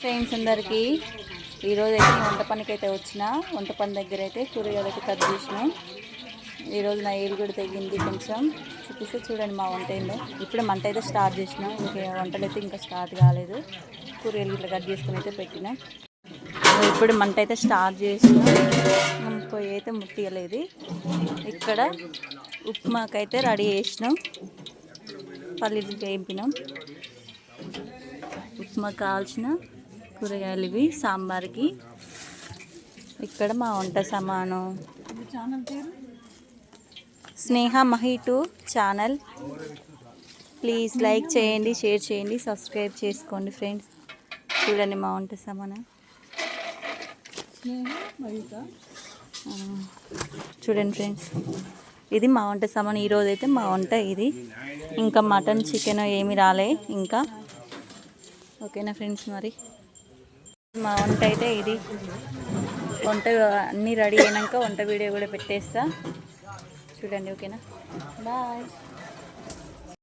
Friends అందరికీ ఈరోజు అయితే వంట పనికి అయితే వచ్చిన వంట పని దగ్గర అయితే కూరగాయలకి కట్ చేసిన. ఈరోజు నా ఏలు కూడా తగ్గింది కొంచెం. చూపిస్తే చూడండి మా వంట ఏందో. ఇప్పుడే మంట అయితే స్టార్ట్ చేసిన ఇంకా వంటలు అయితే ఇంకా స్టార్ట్ కాలేదు. కూరగాయలు ఇట్లా కట్ చేసుకుని అయితే పెట్టిన. ఇప్పుడు మంట అయితే స్టార్ట్ చేసిన. పొయ్యి అయితే ముట్టియలేదు. ఇక్కడ ఉప్మాకైతే రెడీ చేసినాం. పల్లీలు వేయింపినాం. ఉప్మా కావాల్సిన కూరగాయలు ఇవి సాంబార్కి. ఇక్కడ మా వంట సామాను. Sneha Mahi two channel. Please like చేయండి షేర్ చేయండి సబ్స్క్రైబ్ చేసుకోండి ఫ్రెండ్స్. చూడండి మా వంట సామాను. చూడండి ఫ్రెండ్స్. ఇది మా వంట సామాన్. ఈరోజు అయితే మా వంట ఇది. ఇంకా మటన్ చికెన్ ఏమి రాలే. ఇంకా. ఓకేనా ఫ్రెండ్స్ మరి? మా వంట అయితే ఇది. వంట అన్నీ రెడీ అయినాక వంట వీడియో కూడా పెట్టేస్తా. చూడండి ఓకేనా? బాయ్.